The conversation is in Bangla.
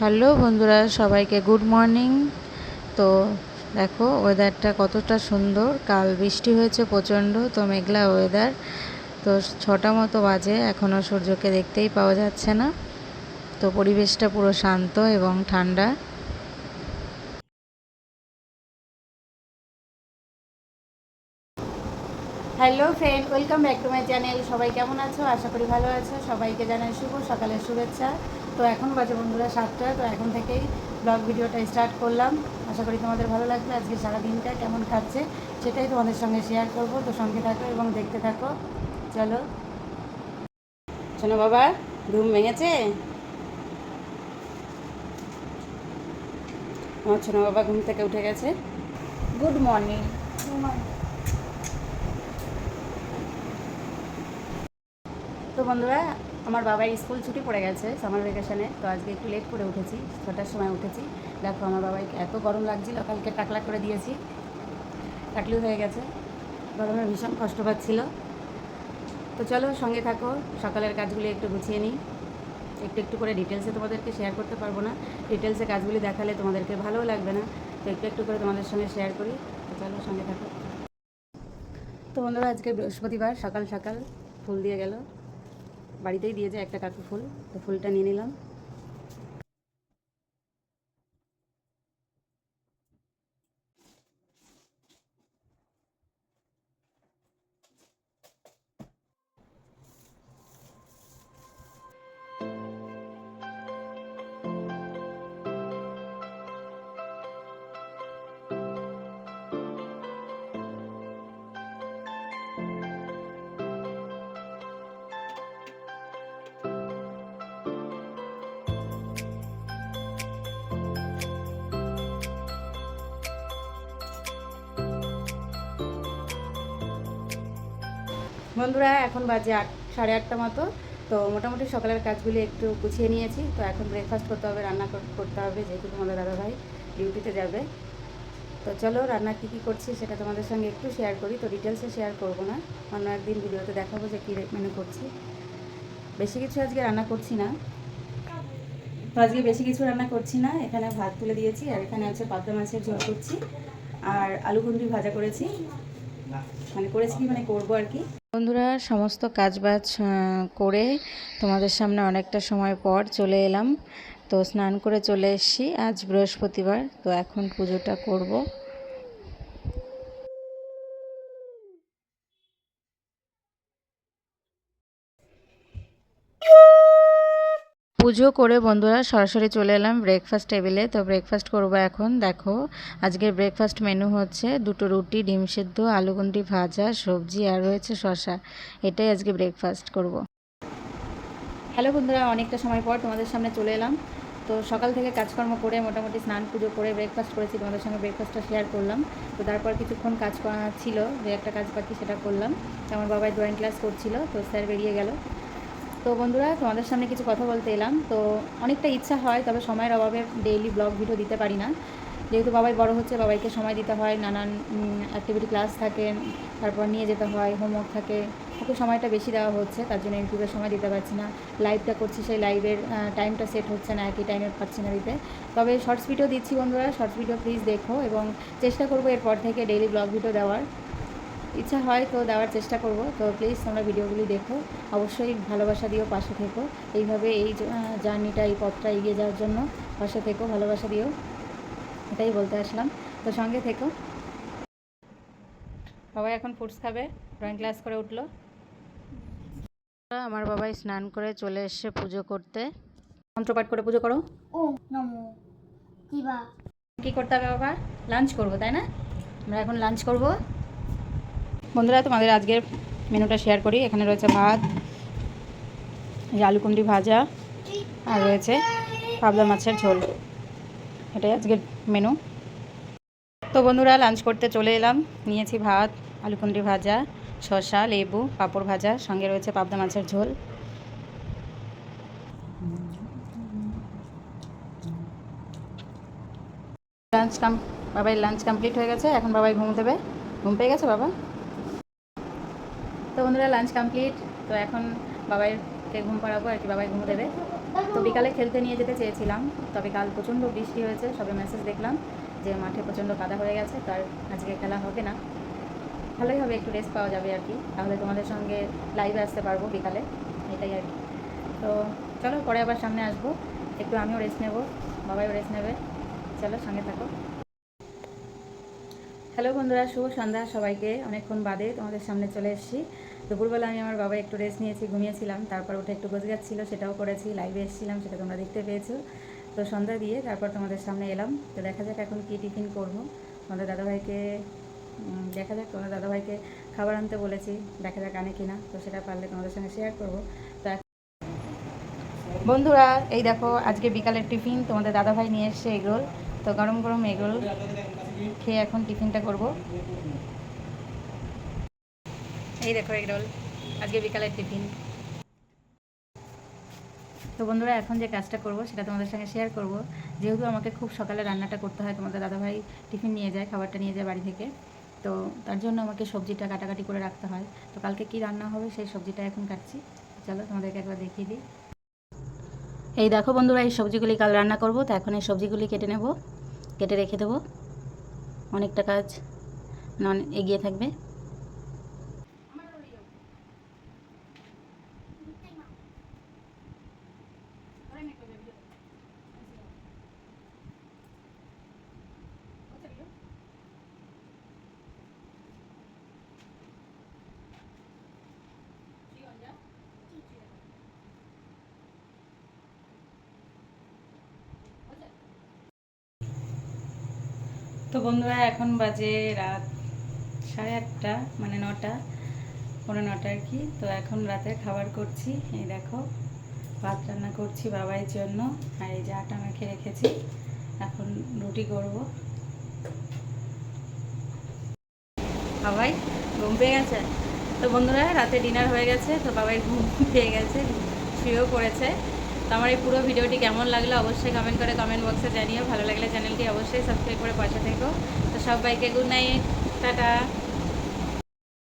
হ্যালো বন্ধুরা, সবাইকে গুড মর্নিং। তো দেখো ওয়েদারটা কতটা সুন্দর। কাল বৃষ্টি হয়েছে প্রচণ্ড, তো মেঘলা ওয়েদার তো ছটা মতো বাজে এখনও সূর্যকে দেখতেই পাওয়া যাচ্ছে না। তো পরিবেশটা পুরো শান্ত এবং ঠান্ডা। Hello friend welcome back to my channel সবাই কেমন আছো? আশা করি ভালো আছো। সবাইকে জানাই শুভ সকালের শুভেচ্ছা। তো এখন বাজে বন্ধুরা সাতটা তো এখন থেকেই ব্লগ ভিডিওটা স্টার্ট করলাম। আশা করি তোমাদের ভালো লাগবে আজকে সারা দিনটা কেমন কাটছে সেটাই তোমাদের সঙ্গে শেয়ার করব। তো সঙ্গে থাকো এবং দেখতে থাকো। চলো। শোনো বাবা ঘুম ভেঙেছে? আমার ছোনো বাবা ঘুম থেকে উঠে গেছে। গুড মর্নিং গুড মর্নিং তো বন্ধুরা, আমার বাবার স্কুল ছুটি পড়ে গেছে সামার ভ্যাকেশনে তো আজকে একটু লেট করে উঠেছি, ছটার সময় উঠেছি। দেখো, আমার বাবাকে এত গরম লাগছিল, কালকে টাকলা করে দিয়েছি। টাকলি হয়ে গেছে। গরমে ভীষণ কষ্ট পাচ্ছিল। তো চলো, সঙ্গে থাকো। সকালের কাজগুলি একটু গুছিয়ে নিই। একটু একটু করে ডিটেলসে তোমাদেরকে শেয়ার করতে পারব না। ডিটেলসে কাজগুলি দেখালে তোমাদেরকে ভালোও লাগবে না। তো একটু একটু করে তোমাদের সঙ্গে শেয়ার করি। তো চলো, সঙ্গে থাকো। তো বন্ধুরা, আজকে বৃহস্পতিবার, সকাল সকাল ফুল দিয়ে গেল। বাড়িতেই দিয়ে যায় একটা কাকু ফুল তো ফুলটা নিয়ে নিলাম। বন্ধুরা, এখন বাজে আট, সাড়ে আটটা মতো। তো মোটামুটি সকালের কাজগুলি একটু গুছিয়ে নিয়েছি। তো এখন ব্রেকফাস্ট করতে হবে, রান্না কর- করতে হবে, যেহেতু তোমাদের দাদাভাই ডিউটিতে যাবে। তো চলো, রান্না কী কী করছি সেটা তোমাদের সঙ্গে একটু শেয়ার করি। তো ডিটেলসে শেয়ার করব না। অন্য একদিন ভিডিওতে দেখাবো যে কী মেনু করছি। বেশি কিছু আজকে রান্না করছি না। তো আজকে বেশি কিছু রান্না করছি না। এখানে ভাত তুলে দিয়েছি আর এখানে হচ্ছে পাবদা মাছের ঝোল করছি। আর আলু ভাজা করেছি। মানে করেছি কি মানে করব আর কি। বন্ধুরা, সমস্ত কাজবাজ করে তোমাদের সামনে অনেকটা সময় পর চলে এলাম। তো স্নান করে চলে এসছি আজ বৃহস্পতিবার। তো এখন পুজোটা করব। পুজো করে বন্ধুরা সরাসরি চলে এলাম ব্রেকফাস্ট টেবিলে তো ব্রেকফাস্ট করব এখন, দেখো, আজকের ব্রেকফাস্ট মেনু হচ্ছে দুটো রুটি, ডিম সেদ্ধ, আলুগুন্ডি ভাজা, সবজি আর রয়েছে শসা। এটাই আজকে ব্রেকফাস্ট করব। হ্যালো বন্ধুরা, অনেকটা সময় পর তোমাদের সামনে চলে এলাম। তো সকাল থেকে কাজকর্ম করে মোটামুটি স্নান পুজো করে ব্রেকফাস্ট করেছি, তোমাদের সঙ্গে ব্রেকফাস্টটা শেয়ার করলাম। তো তারপর কিছুক্ষণ কাজ করা ছিল যে একটা কাজ বাকি সেটা করলাম। তো আমার বাবাই ড্রয়িং ক্লাস করছিল, তো স্যার বেরিয়ে গেল। তো বন্ধুরা, তোমাদের সামনে কিছু কথা বলতে এলাম। তো অনেকটা ইচ্ছা হয়, তবে সময়ের অভাবে ডেইলি ব্লগ ভিডিও দিতে পারি না। যেহেতু বাবাই বড় হচ্ছে, বাবাইকে সময় দিতে হয়, নানান অ্যাক্টিভিটি ক্লাস থাকে, তারপর নিয়ে যেতে হয় হোমওয়ার্ক থাকে। ওকে সময়টা বেশি দেওয়া হচ্ছে, তার জন্য ইউটিউবে সময় দিতে পারছি না। লাইভটা করছি, সেই লাইভের টাইমটা সেট হচ্ছে না, একই টাইমে পাচ্ছি না দিতে। তবে শর্টস ভিডিও দিচ্ছি বন্ধুরা শর্টস ভিডিও প্লিজ দেখো এবং চেষ্টা করব এরপর থেকে ডেইলি ব্লগ ভিডিও দেওয়ার। ইচ্ছা হয় তো দেওয়ার চেষ্টা করব। তো প্লিজ তোমরা ভিডিওগুলি দেখো। অবশ্যই ভালোবাসা দিও পাশে থেকো। এইভাবে এই জার্নিটা এই পথটা এগিয়ে যাওয়ার জন্য পাশে থেকো ভালোবাসা দিও। এটাই বলতে আসলাম। তো সঙ্গে থেকো। সবাই এখন ফুডস খাবে। ড্রয়িং ক্লাস করে উঠল। আমার বাবাই স্নান করে চলে এসছে পুজো করতে। মন্ত্রপাঠ করে পুজো করো। ও নমো। কিবা কী করতে হবে বাবা? লাঞ্চ করব তাই না? আমরা এখন লাঞ্চ করব। বন্ধুরা, তোমাদের আজকের মেনুটা শেয়ার করি। এখানে রয়েছে ভাত আলুকুন্ডি ভাজা, আর রয়েছে পাবদা মাছের ঝোল। এটাই আজকের মেনু। তো বন্ধুরা লাঞ্চ করতে চলে এলাম। নিয়েছি ভাত, আলুকুন্ডি ভাজা, শসা, লেবু, পাঁপড় ভাজা, সঙ্গে রয়েছে পাবদা মাছের ঝোল। লাঞ্চ কাম বাবাই লাঞ্চ কমপ্লিট হয়ে গেছে। এখন বাবাই ঘুম দেবে। ঘুম পেয়ে গেছে বাবা? তো বন্ধুরা লাঞ্চ কমপ্লিট তো এখন বাবাইকে ঘুম পাড়াবো, আর কি বাবাই ঘুম দেবে। তো বিকালে খেলতে নিয়ে যেতে চেয়েছিলাম। তবে কাল প্রচণ্ড বৃষ্টি হয়েছে, সবে মেসেজ দেখলাম যে মাঠে প্রচণ্ড কাদা হয়ে গেছে তার আজকে খেলা হবে না। ভালোই হবে, একটু রেস্ট পাওয়া যাবে আর কি। তাহলে তোমাদের সঙ্গে লাইভে আসতে পারব বিকালে, এটাই আর কি। তো চলো, পরে আবার সামনে আসব। একটু আমিও রেস্ট নেব, বাবাইও রেস্ট নেবে। চলো, সঙ্গে থাকো। হ্যালো বন্ধুরা, শুভ সন্ধ্যা সবাইকে। অনেকক্ষণ বাদে তোমাদের সামনে চলে এসেছি। দুপুরবেলা আমি আমার বাবা একটু রেস্ট নিয়েছি, ঘুমিয়েছিলাম, তারপর উঠে একটু গোছগাছ ছিল, সেটাও করেছি লাইভে এসেছিলাম, সেটা তোমরা দেখতে পেয়েছ। তো সন্ধ্যা দিয়ে তারপর তোমাদের সামনে এলাম। তো দেখা যাক এখন কী টিফিন করব। তোমাদের দাদাভাইকে দেখা যাক, তোমাদের দাদাভাইকে খাবার আনতে বলেছি, দেখা যাক আনে কিনা। তো সেটা পারলে তোমাদের সঙ্গে শেয়ার করব। তো বন্ধুরা, এই দেখো, আজকে বিকালের টিফিন তোমাদের দাদাভাই নিয়ে এসছে এগরোল। তো গরম গরম এগরোল খেয়ে এখন টিফিনটা করব। এই দেখো এগরোল, আজকে বিকালের টিফিন। তো বন্ধুরা, এখন যে কাজটা করব সেটা তোমাদের সঙ্গে শেয়ার করব। যেহেতু আমাকে খুব সকালে রান্নাটা করতে হয়, তোমাদের দাদাভাই টিফিন নিয়ে যায়, খাবারটা নিয়ে যায় বাড়ি থেকে। তো তার জন্য আমাকে সবজিটা কাটাকাটি করে রাখতে হয়। তো কালকে কি রান্না হবে সেই সবজিটা এখন কাটছি। চলো তোমাদেরকে একবার দেখিয়ে দিই। এই দেখো বন্ধুরা, এই সবজিগুলি কাল রান্না করব, তো এখন এই সবজিগুলি কেটে নেব, কেটে রেখে দেবো। অনেকটা কাজ নন এগিয়ে থাকবে। তো বন্ধুরা, এখন বাজে রাত সাড়ে আটটা মানে নটা পনেরো নটা আর কি। তো এখন রাতে খাবার করছি, এই দেখো, ভাত রান্না করছি বাবাইয়ের জন্য, আর এই যে আটা মেখে রেখেছি, এখন রুটি করব। বাবাই, ঘুম পেয়ে গেছে? তো বন্ধুরা, রাতে ডিনার হয়ে গেছে, তো বাবাই ঘুম পেয়ে গেছে, শুয়েও পড়েছে। আমার এই পুরো ভিডিওটি কেমন লাগল অবশ্যই কমেন্ট করে কমেন্ট বক্সে জানিও। ভালো লাগলে চ্যানেলটি অবশ্যই সাবস্ক্রাইব করে পাশে থেকো। তো সবাইকে গুড নাইট টাটা।